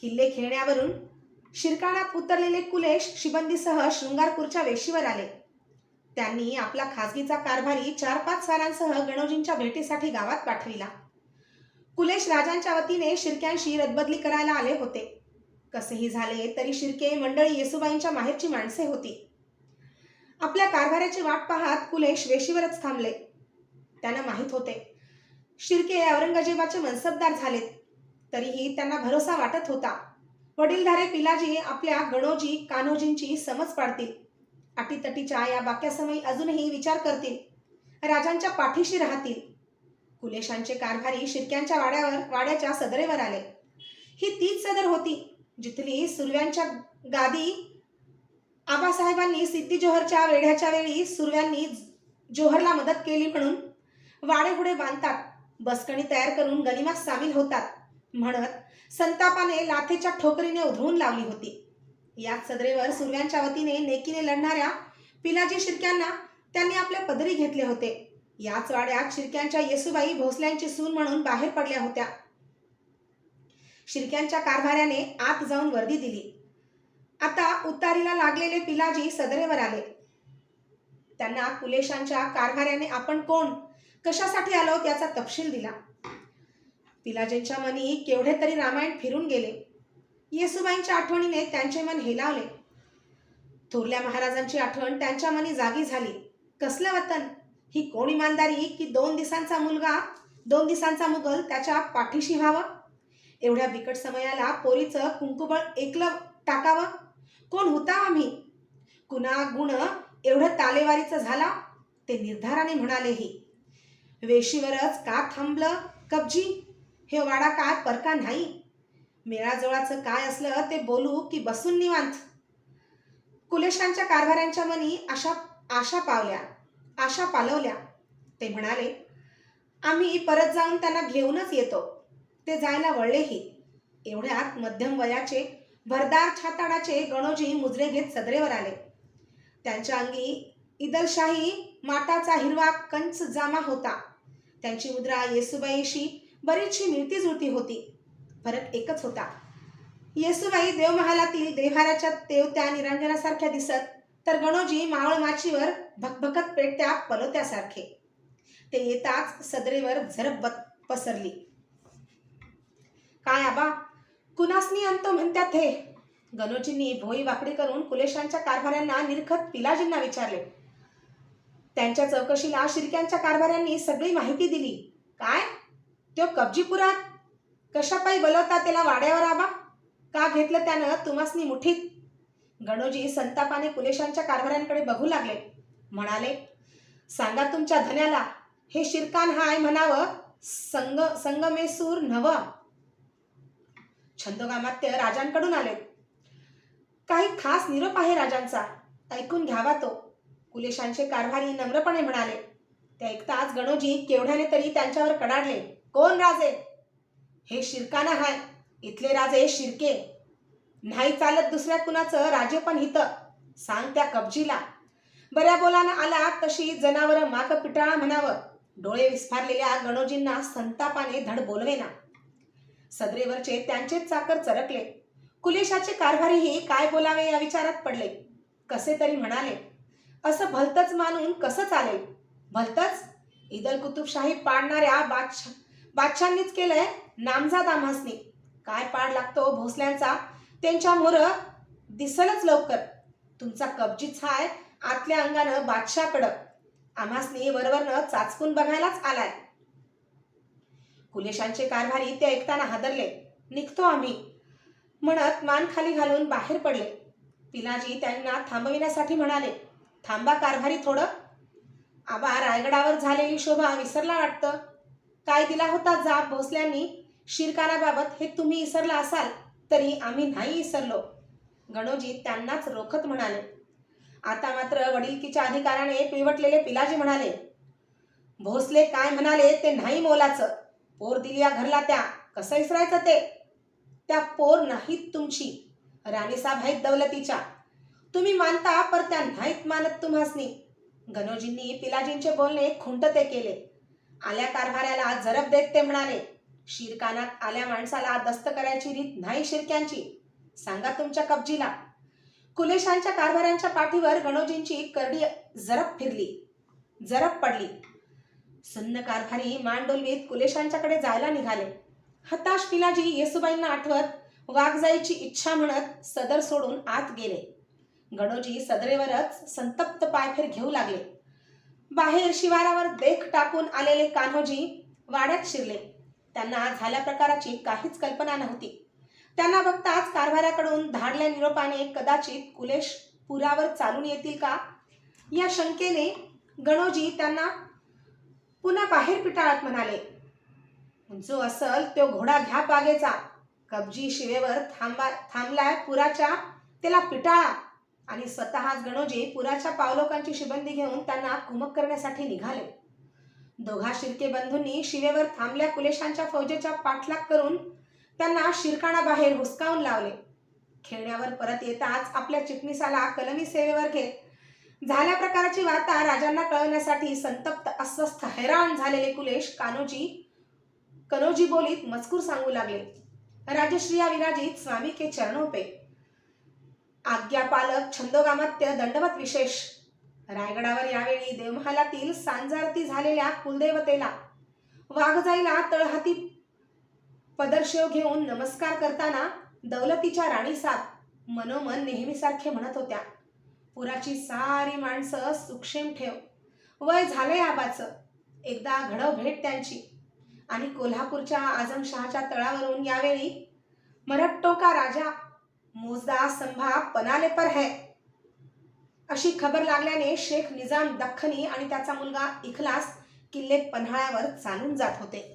किल्ले खेळण्यावरून शिरकाणात उतरलेले कुलेश शिबंदीसह शृंगारपूरच्या वेशीवर आले. त्यांनी आपला खासगीचा कारभारी चार पाच सालांसह गणोजींच्या भेटीसाठी गावात पाठविला. कुलेश राजांच्या वतीने शिरक्यांशी रदबदली करायला आले होते. कसेही झाले तरी शिर्के मंडळी येसुबाईंच्या माहेरची माणसे होती. आपल्या कारभाराची वाट पाहत कुलेश वेशीवरच थांबले. त्यांना माहीत होते शिर्के औरंगजेबाचे मनसबदार झालेत. तरीही त्यांना भरोसा वाटत होता. वडीलधारे पिलाजी आपल्या गणोजी कान्होजींची समज पाडतील. अटीतटीच्या या बाक्यासमयी अजूनही विचार करतील. राजांच्या पाठीशी राहतील. कुलेशांचे कारभारी शिरक्यांच्या वाड्यावर वाड्याच्या सदरेवर आले. ही तीच सदर होती जिथली सुरव्यांच्या गादी आबासाहेबांनी सिद्धी जोहरच्या वेढ्याच्या वेळी सुरव्यांनी जोहरला मदत केली म्हणून वाडेहुडे बांधतात बसकणी तयार करून गनिमात सामील होतात. म्हणत संतापाने लाथेच्या ठोकरीने उधळून लावली होती. याच सदरेवर सुरव्यांच्या वतीने नेकीने लढणाऱ्या पिलाजी शिर्क्यांना त्यांनी आपल्या पदरी घेतले होते. याच वाड्यात शिर्क्यांच्या येसुबाई भोसल्यांची सून म्हणून बाहेर पडल्या होत्या. शिर्क्यांच्या कारभाऱ्याने आत जाऊन वर्दी दिली. आता उतारीला लागलेले पिलाजी सदरेवर आले. त्यांना कुलेशांच्या कारभाऱ्याने आपण कोण? कशासाठी आलो? याचा तपशील दिला. पिलाजींच्या मनी केवढे तरी रामायण फिरून गेले. येसुबाईंच्या आठवणीने त्यांचे मन हेलावले. थोरल्या महाराजांची आठवण त्यांच्या मनी जागी झाली. कसलं वतन? ही कोण इमानदारी की दोन दिवसांचा मुलगा दोन दिवसांचा मुघल त्याच्या पाठीशी व्हावं? एवढ्या बिकट समयाला पोरीचं कुंकुबळ एकलं टाकावं? कोण होता आम्ही कुणा गुण एवढं तालेवारीचं झाला? ते निर्धाराने म्हणालेही वेशीवरच का थांबलं कब्जी हे वाडा काय परका नाही. मेळाजोळाचं काय असलं ते बोलू की बसून निवांत. कुलेशांच्या कारभाऱ्यांच्या मनी आशा आशा पावल्या आशा पालवल्या. ते म्हणाले आम्ही परत जाऊन त्यांना घेऊनच येतो. ते जायला वळलेही. एवढ्यात मध्यम वयाचे भरदार छाताडाचे गणोजी मुजरे घेत सदरेवर आले. त्यांच्या अंगी इदलशाही माटाचा हिरवा कंच जामा होता. त्यांची मुद्रा येसुबाईशी बरीचशी मिळती जुळती होती. फरक एकच होता. येसुबाई देवमहालातील देव्हाऱ्याच्या तेवत्या निरांजनासारख्या दिसत तर गणोजी मावळ माचीवर भकभकत पेटत्या पलोत्यासारखे. ते येताच सदरेवर झरप पसरली. काय आबा कुणासनी अंत म्हणतात हे? गणोजींनी भोई वाकडी करून कुलेशांच्या कारभाऱ्यांना निरखत पिलाजींना विचारले. त्यांच्या चौकशीला शिरक्यांच्या कारभाऱ्यांनी सगळी माहिती दिली. काय? त्यो कब्जीपुरात कशापायी बोलवता त्याला वाड्यावर आबा? का घेतलं त्यानं तुम्हासनी मुठीत? गणोजी संतापाने कुलेशांच्या कारभाऱ्यांकडे बघू लागले. म्हणाले सांगा तुमच्या धन्याला हे शिरकान हाय म्हणावं संग संगमेसूर नव. छंदोगामात्य राजांकडून आले. काही खास निरोप आहे राजांचा ऐकून घ्यावा तो कुलेशांचे कारभारी नम्रपणे म्हणाले. ते ऐकताच गणोजी केवढ्याने तरी त्यांच्यावर कडाडले. कोण राजे? हे शिरकाना हाय. इथले राजे शिरके. नाही चालत दुसऱ्या कुणाचं राजे पण हित. सांग त्या कब्जीला. बऱ्या बोलानं आला तशी जनावर माक पिटाळा म्हणावं. डोळे विस्फारलेल्या गणोजींना संतापाने धड बोलवेना. सदरेवरचे त्यांचेच चाकर चरकले. कुलेशाचे कारभारीही काय बोलावे या विचारात पडले. कसे तरी म्हणाले असं भलतच मानून कसं चालेल? भलतच? इदल कुतुबशाही पाडणाऱ्या बादशा बादशांनीच केलंय नामजाद आम्हासनी. काय पाड लागतो हो भोसल्यांचा? त्यांच्या मोर दिसलच लवकर. तुमचा कब्जीच हाय आतल्या अंगानं बादशाकडं आम्हासनी वरवरनं चाचपून बघायलाच आलाय. कुलेशांचे कारभारी ते ऐकताना हादरले. निघतो आम्ही. म्हणत मान खाली घालून बाहेर पडले. पिलाजी त्यांना थांबविण्यासाठी म्हणाले थांबा कारभारी थोडं. आबा रायगडावर झालेली शोभा विसरला वाटतं. काय दिला होता जाब भोसल्यांनी? शिरकानाबाबत हे तुम्ही विसरला असाल तरी आम्ही नाही विसरलो गणोजी त्यांनाच रोखत म्हणाले. आता मात्र वडिलकीच्या अधिकाराने पिवटलेले पिलाजी म्हणाले भोसले काय म्हणाले ते नाही मोलाचं. पोर दिली या घरला त्या. कसं इसरायचं ते? त्या पोर नाहीत तुमची. राणीसाहेब आहेत दौलतीच्या. तुम्ही मानता पर त्या नाहीत मानत तुम्हासनी. गणोजींनी पिलाजींचे बोलणे खुंटते केले. आल्या कारभाऱ्याला झरप देत ते म्हणाले शिरकानात आल्या माणसाला दस्त करायची रीत नाही शिरक्यांची. सांगा तुमच्या कब्जीला. कुलेशांच्या कारभाऱ्यांच्या पाठीवर गणोजींची करडी जरप फिरली. जरप पडली. सन्न कारभारी मांडोलवीत कुलेशांच्याकडे जायला निघाले. हताश पिलाजी येसुबाईंना आठवत वाघ जायची इच्छा म्हणत सदर सोडून आत गेले. गणोजी सदरेवरच संतप्त पायफेर घेऊ लागले. बाहेर शिवारावर देख टाकून आलेले कान्होजी वाड्यात शिरले. त्यांना झाल्या प्रकाराची काहीच कल्पना नव्हती. त्यांना बघताच कारभाऱ्याकडून धाडल्या निरोपाने कदाचित कुलेश पुरावर चालून येतील का? या शंकेने गणोजी त्यांना पुन्हा बाहेर पिटाळत म्हणाले जो असल तो घोडा घ्या बागेचा. कब्जी शिवेवर थांबा थांबलाय पुराच्या त्याला पिटाळा. आणि स्वतःच गणोजी पुराच्या पावलोकांची शिबंदी घेऊन त्यांना कुमक करण्यासाठी निघाले. दोघा शिर्के बंधूंनी शिवेवर थांबल्या कुलेशांच्या फौजेचा पाठलाग करून त्यांना शिरकाणाबाहेर हुसकावून लावले. खेळण्यावर परत येताच आपल्या चिटणीसाला कलमी सेवेवर घेत झाल्या प्रकारची वार्ता राजांना कळवण्यासाठी संतप्त अस्वस्थ हैराण झालेले कुलेश कान्होजी कनोजी बोलीत मजकूर सांगू लागले. राजश्रिया विराजित स्वामी के चरणोपे आज्ञापालक छंदोगामात्य दंडवत विशेष. रायगडावर यावेळी देवमहालातील सांजारती झालेल्या कुलदेवतेला वाघजाईला तळहाती पदर्शेव घेऊन नमस्कार करताना दौलतीच्या राणीसात मनोमन नेहमीसारखे म्हणत होत्या पुराची सारी माणसं सुक्षेम ठेव. वय झालंय आबाचं. एकदा घडव भेट त्यांची. आणि कोल्हापूरच्या आजमशहाच्या तळावरून यावेळी मरट्टो का राजा मोजदा संभा पनाले पर है. अशी खबर लागल्याने शेख निजाम दख्खनी आणि त्याचा मुलगा इखलास किल्ले पन्हाळ्यावर चालून जात होते.